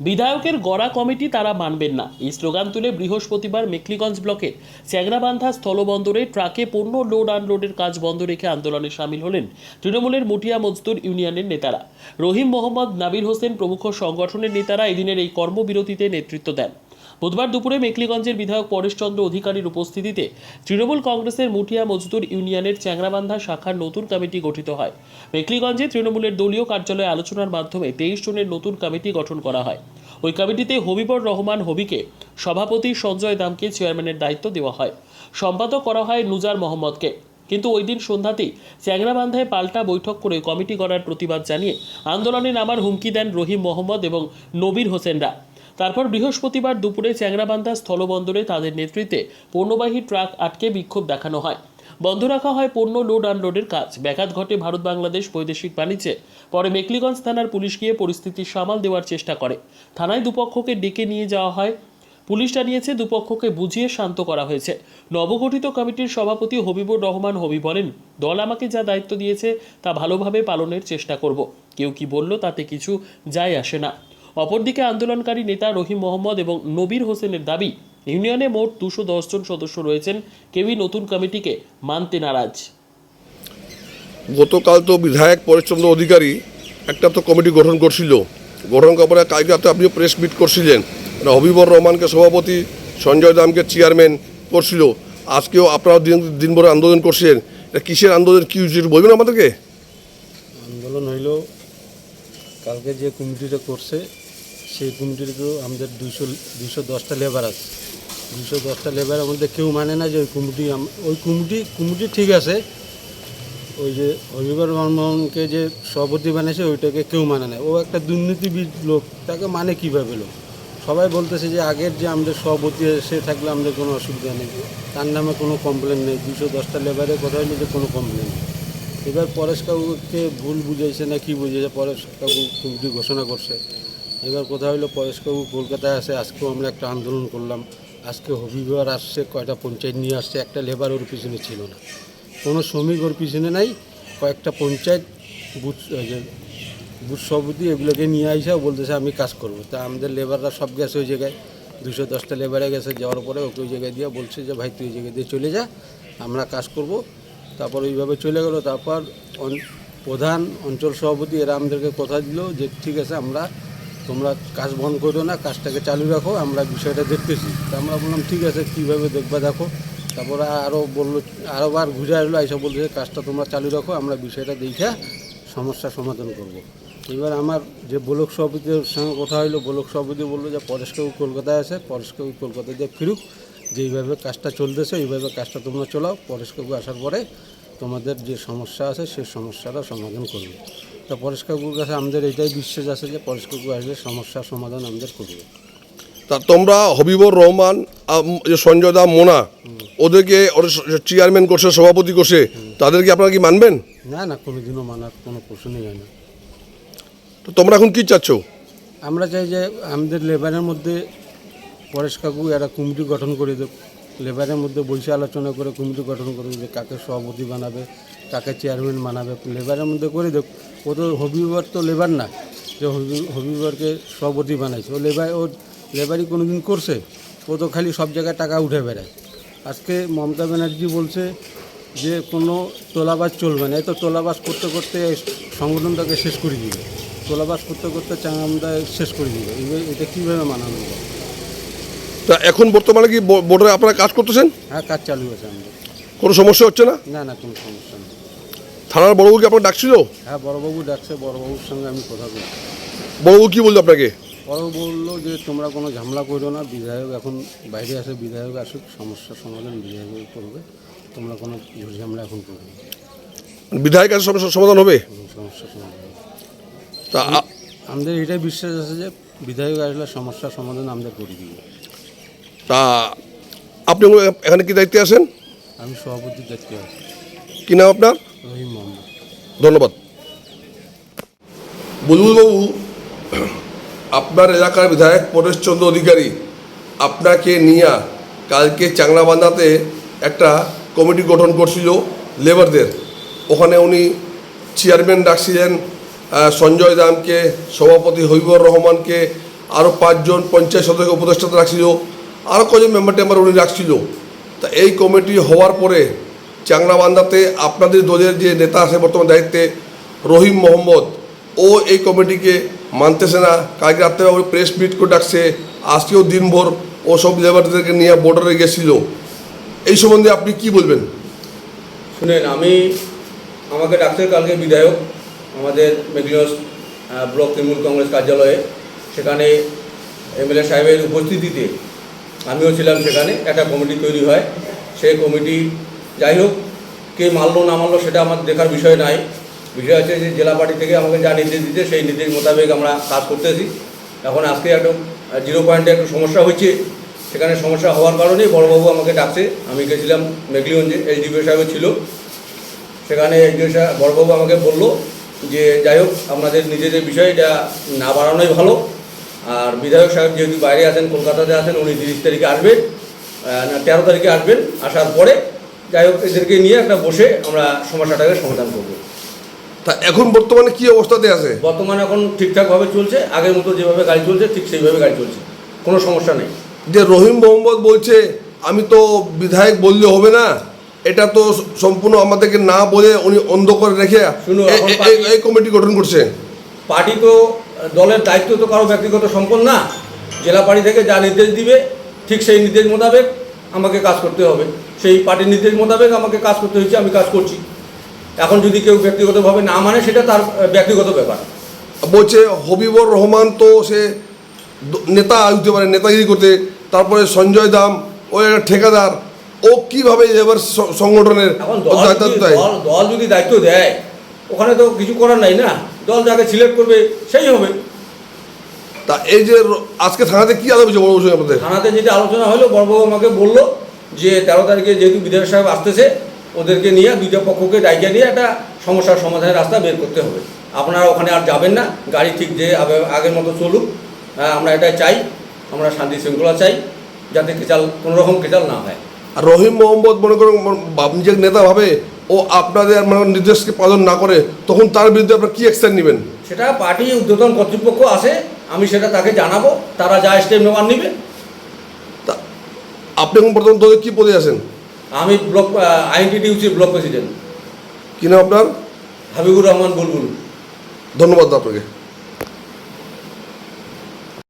বিধায়কের গড়া কমিটি তারা মানবেন না। এই স্লোগান তুলে বৃহস্পতিবার মেকলিগঞ্জ ব্লকের চ্যাংরাবান্ধা স্থলবন্দরে ট্রাকে পণ্য লোড আনলোডের কাজ বন্ধ রেখে আন্দোলনে সামিল হলেন তৃণমূলের মুটিয়া মজদুর ইউনিয়নের নেতারা। রহিম মোহাম্মদ নাবির হোসেন প্রমুখ সংগঠনের নেতারা এদিনের এই কর্মবিরতিতে নেতৃত্ব দেন। বুধবার দুপুরে মেকলিগঞ্জের বিধায়ক পরেশচন্দ্র অধিকারীর উপস্থিতিতে তৃণমূল কংগ্রেসের মুঠিয়া মজদুর ইউনিয়নের চ্যাংরাবান্ধা শাখার নতুন কমিটি গঠিত হয়। মেকলিগঞ্জে তৃণমূলের দলীয় কার্যালয়ে আলোচনার মাধ্যমে তেইশ জনের নতুন কমিটি গঠন করা হয়। ওই কমিটিতে হবিবর রহমান হবিকে সভাপতি সঞ্জয় দামকে চেয়ারম্যানের দায়িত্ব দেওয়া হয়। সম্পাদক করা হয় নুজার মোহাম্মদকে। কিন্তু ওই দিন সন্ধ্যাতেই চ্যাংরাবান্ধায় পাল্টা বৈঠক করে কমিটি করার প্রতিবাদ জানিয়ে আন্দোলনে নামার হুমকি দেন রহিম মোহাম্মদ এবং নবীর হোসেনরা। তারপর বৃহস্পতিবার দুপুরে চ্যাংরাবান্ধা স্থলবন্দরে তাদের নেতৃত্বে পণ্যবাহী ট্রাক আটকে বিক্ষোভ দেখানো হয়। বন্ধ রাখা হয় পণ্য লোড আনলোডের কাজ। ব্যাঘাত ঘটে ভারত বাংলাদেশ বৈদেশিক বাণিজ্যে। পরে মেকলিগঞ্জ থানার পুলিশ গিয়ে পরিস্থিতি সামাল দেওয়ার চেষ্টা করে। থানায় দুপক্ষকে ডেকে নিয়ে যাওয়া হয়। পুলিশ জানিয়েছে, দুপক্ষকে বুঝিয়ে শান্ত করা হয়েছে। নবগঠিত কমিটির সভাপতি হবিবুর রহমান হবি বলেন, দল আমাকে যা দায়িত্ব দিয়েছে তা ভালোভাবে পালনের চেষ্টা করব। কেউ কি বলল তাতে কিছু যায় আসে না। অপরদিকে আন্দোলনকারী নেতা রহিম মোহাম্মদ এবং নবীর হোসেনের দাবি ইউনিয়নে মোট দুশো জন সদস্য রয়েছেন কেউই নতুন কমিটিকে মানতে নারাজ। গতকাল তো বিধায়ক পরেশচন্দ্র অধিকারী একটা তো কমিটি গঠন করছিল। গঠন করার পরে কালকে তো আপনি প্রেস মিট করছিলেন। মানে হবিবর রহমানকে সভাপতি সঞ্জয় দামকে চেয়ারম্যান করছিল। আজকেও আপনারা দিন দিনভর আন্দোলন করছিলেন এটা কিসের আন্দোলন কি হয়েছে বলবেন আমাদেরকে? আন্দোলন হইল কালকে যে কমিটিটা করছে সেই কমিটিতে আমাদের দুইশো দুইশো দশটা লেবার আছে। দুইশো দশটা লেবারের মধ্যে কেউ মানে না যে ওই কমিটি ওই কমিটি কমিটি ঠিক আছে। ওই যে হবিবর রহমানকে যে সভাপতি বানিয়েছে, ওইটাকে কেউ মানে না। ও একটা দুর্নীতিবিদ লোক, তাকে মানে কীভাবে লোক? সবাই বলতেছে যে আগের যে আমাদের সভাপতি সে থাকলে আমাদের কোনো অসুবিধা নেই। তার নামে কোনো কমপ্লেন নেই। দুশো দশটা লেবারের কথা হইলে যে কোনো কমপ্লেন নেই। এবার পরেশ কাকুকে ভুল বুঝাইছে না কি বুঝেছে পরেশ কাকু কমিটি ঘোষণা করছে। এবার কোথাও হলো পরেশ কাকু কলকাতায় আসে, আজকেও আমরা একটা আন্দোলন করলাম। আজকে হবিবার আসছে, কয়টা পঞ্চায়েত নিয়ে আসছে, একটা লেবার ওর পিছনে ছিল না। কোনো শ্রমিক ওর পিছনে নাই, কয়েকটা পঞ্চায়েত বুথ বুথ সভাপতি এগুলোকে নিয়ে আইসা বলতেছে, আমি কাজ করব। তা আমাদের লেবাররা সব গেছে ওই জায়গায়। দুশো দশটা লেবারে গেছে, যাওয়ার পরে ওকে ওই জায়গায় দিয়ে বলছে যে, ভাই, তুই ওই জায়গায় দিয়ে চলে যা, আমরা কাজ করব। তারপর ওইভাবে চলে গেল। তারপর প্রধান অঞ্চল সভাপতি এরা আমাদেরকে কথা দিল যে, ঠিক আছে, আমরা তোমরা কাজ বন্ধ করো না, কাজটাকে চালু রাখো, আমরা বিষয়টা দেখতেছি তা আমরা বললাম, ঠিক আছে, কীভাবে দেখবা দেখো তারপরে আরও বলল আরও বার ঘুরে আসলো এইসব বলছে কাজটা তোমরা চালু রাখো, আমরা বিষয়টা দেখে সমস্যার সমাধান করব। এবার আমার যে ব্লক সভাপতির সঙ্গে কথা হলো ব্লক সভাপতি বলল যে পরেশকাবু কলকাতায় আছে পরেশকাবু কলকাতায় যে ফিরুক, যে এইভাবে কাজটা চলতেছে, এইভাবে কাজটা তোমরা চলাও পরেশকাবু আসার পরে তোমাদের যে সমস্যা আছে সেই সমস্যাটা সমাধান করবে। তা পরেশকাকুর কাছে আমাদের এটাই বিশ্বাস আছে যে পরেশকাকু আসলে সমস্যার সমাধান আমাদের করবে। তা তোমরা হবিবর রহমান সঞ্জয় দা মোনা ওদেরকে ওর চেয়ারম্যান করছে সভাপতি করছে তাদেরকে আপনারা কি মানবেন? না না কোনোদিনও মানার কোনো প্রশ্নই হয় না তো তোমরা এখন কি চাচ্ছ? আমরা চাই যে আমাদের লেবারের মধ্যে পরেশ কাকু একটা কমিটি গঠন করে দেব লেবারের মধ্যে বসে আলোচনা করে কমিটি গঠন করে যে কাকে সভাপতি বানাবে, কাকে চেয়ারম্যান বানাবে। লেবারের মধ্যে করে দেখ, ও তো হবিবার তো লেবার না, যে হবি- হবিবারকে সভাপতি বানাইছে। ও লেবার, ও লেবারই কোনো দিন করছে, ও তো খালি সব জায়গায় টাকা উঠে বেড়ায়। আজকে মমতা ব্যানার্জি বলছে যে কোনো তোলাবাজ চলবে না এই তো তোলাবাজ করতে করতে সংগঠনটাকে শেষ করে দিবে। তোলাবাজ করতে করতে চাঙ্গামটা শেষ করে দিবে। এটা কীভাবে মানানো যায়? তা এখন বর্তমানে কি বো- বোর্ডে আপনারা কাজ করতেছেন? হ্যাঁ কাজ চালু আছে আমাদের। কোনো সমস্যা হচ্ছে না? না না কোনো সমস্যা নেই। থানার বড়বাবু কি আপনার ডাকছিল? হ্যাঁ বড়বাবু ডাকছে বড়বাবুর সঙ্গে আমি কথা বলছি। বড়বাবু কি বলল আপনাকে? বড়বাবু বলল যে তোমরা কোনো ঝামেলা করো না বিধায়ক এখন বাইরে আসে বিধায়ক আসুক সমস্যার সমাধান বিধায়ক করবে। তোমরা কোনো ঝামেলা এখন করবে না। বিধায়ক কাছে সমস্যার সমাধান হবে? কোনো সমস্যার সমাধান হবে। তা আ- আমাদের এটাই বিশ্বাস আছে যে বিধায়ক আসলে সমস্যার সমাধান আমাদের করে দিবে। তা আপনি এখানে কি দায়িত্বে আছেন? আমি সভাপতির দায়িত্বে আছি। কি নাম আপনার? ধন্যবাদ। বুলবুলবাবু আপনার এলাকার বিধায়ক পরেশচন্দ্র অধিকারী আপনাকে নিয়ে কালকে চাংলাবান্ধাতে একটা কমিটি গঠন করছিল লেবারদের। ওখানে উনি চেয়ারম্যান ডাকছিলেন সঞ্জয় দামকে সভাপতি হবিবর রহমানকে আরও পাঁচজন পঞ্চায়েত সদস্য উপদেষ্টাতে রাখছিল। আরও কজন মেম্বার টেম্বার উনি রাখছিল? তা এই কমিটি হওয়ার পরে চাংরাবান্ধাতে আপনাদের দলের যে নেতা আছে বর্তমান দায়িত্বে রহিম মোহাম্মদ, ও এই কমিটিকে মানতেছে না। কালকে রাত্রে প্রেস মিট করে ডাকছে, আজকেও দিনভর ও সব লেবারদেরকে নিয়ে বর্ডারে গেছিল। এই সম্বন্ধে আপনি কি বলবেন? শুনেন, আমি আমাকে ডাক্তার কালকে বিধায়ক আমাদের মেঘলিনস ব্লক তৃণমূল কংগ্রেস কার্যালয়ে। সেখানে এমএলএ সাহেবের উপস্থিতিতে আমিও ছিলাম সেখানে, একটা কমিটি তৈরি হয়। সেই কমিটি যাই হোক, কে মানলো না মানলো সেটা আমার দেখার বিষয় নাই। বিষয় হচ্ছে যে জেলা পার্টি থেকে আমাকে যা নির্দেশ দিতে, সেই নির্দেশ মোতাবেক আমরা কাজ করতেছি। এখন আজকে একটা জিরো পয়েন্টে একটু সমস্যা হয়েছে সেখানে সমস্যা হওয়ার কারণেই বড়বাবু আমাকে ডাকছে। আমি গেছিলাম মেঘলিগঞ্জে এইচডিপি সাহেব ছিল। সেখানে একজন সাহেব, বড়বাবু আমাকে বলল যে, যাই হোক আপনাদের নিজেদের বিষয়, এটা না বাড়ানোই ভালো। আর বিধায়ক সাহেব যেহেতু বাইরে আছেন কলকাতাতে আছেন উনি তিরিশ তারিখে আসবেন না তেরো তারিখে আসবেন। আসার পরে যাই হোক এদেরকে নিয়ে একটা বসে আমরা সমস্যাটাকে সমাধান করব। তা এখন বর্তমানে কি অবস্থাতে আছে? বর্তমানে এখন ঠিকঠাকভাবে চলছে আগের মতো যেভাবে গাড়ি চলছে ঠিক সেইভাবে গাড়ি চলছে। কোনো সমস্যা নেই। যে রহিম মোহাম্মদ বলছে আমি তো বিধায়ক বললে হবে না এটা তো সম্পূর্ণ আমাদেরকে না বলে উনি অন্ধ করে রেখে এই কমিটি গঠন করছে। পার্টি তো দলের দায়িত্ব তো কারও ব্যক্তিগত সম্পদ না। জেলা পার্টি থেকে যা নির্দেশ দিবে ঠিক সেই নির্দেশ মোতাবেক আমাকে কাজ করতে হবে। সেই পার্টির নির্দেশ মোতাবেক আমাকে কাজ করতে হয়েছে আমি কাজ করছি। এখন যদি কেউ ব্যক্তিগতভাবে না মানে সেটা তার ব্যক্তিগত ব্যাপার। বলছে হবিবর রহমান তো সে নেতা হইতে পারে নেতাগিরি করতে। তারপরে সঞ্জয় দাম ও একটা ঠিকাদার। ও কীভাবে এবার সংগঠনের দল যদি দায়িত্ব দেয় ওখানে তো কিছু করার নাই না। দল যাকে সিলেক্ট করবে সেই হবে। তা এই যে আজকে থানাতে কি হয়েছে বড় বসে আপনাদের? থানাতে যেটা আলোচনা হলো বড়বাবু আমাকে বলল যে তেরো তারিখে যেহেতু বিধায়ক সাহেব আসতেছে ওদেরকে নিয়ে দুইটা পক্ষকে ডাইকে নিয়ে একটা সমস্যার সমাধানের রাস্তা বের করতে হবে। আপনারা ওখানে আর যাবেন না গাড়ি ঠিক যে আগের মতো চলুক। হ্যাঁ, আমরা এটাই চাই আমরা শান্তি শৃঙ্খলা চাই যাতে কেচাল কোনো রকম কেচাল না হয়। আর রহিম মোহাম্মদ মনে করেন নিজের নেতা ভাবে ও আপনাদের মানে নির্দেশকে পালন না করে তখন তার বিরুদ্ধে আপনারা কি অ্যাকশন নেবেন? সেটা পার্টি উদ্বোধন কর্তৃপক্ষ আছে আমি সেটা তাকে জানাব তারা যা স্টেপ নেওয়ার নেবে। তা আপনি এখন বর্তমান দলে কী পদে আছেন? আমি ব্লক আইনটিডিউসির ব্লক প্রেসিডেন্ট কি নাম আপনার? হাবিবুর রহমান বুলবুল। ধন্যবাদ আপনাকে।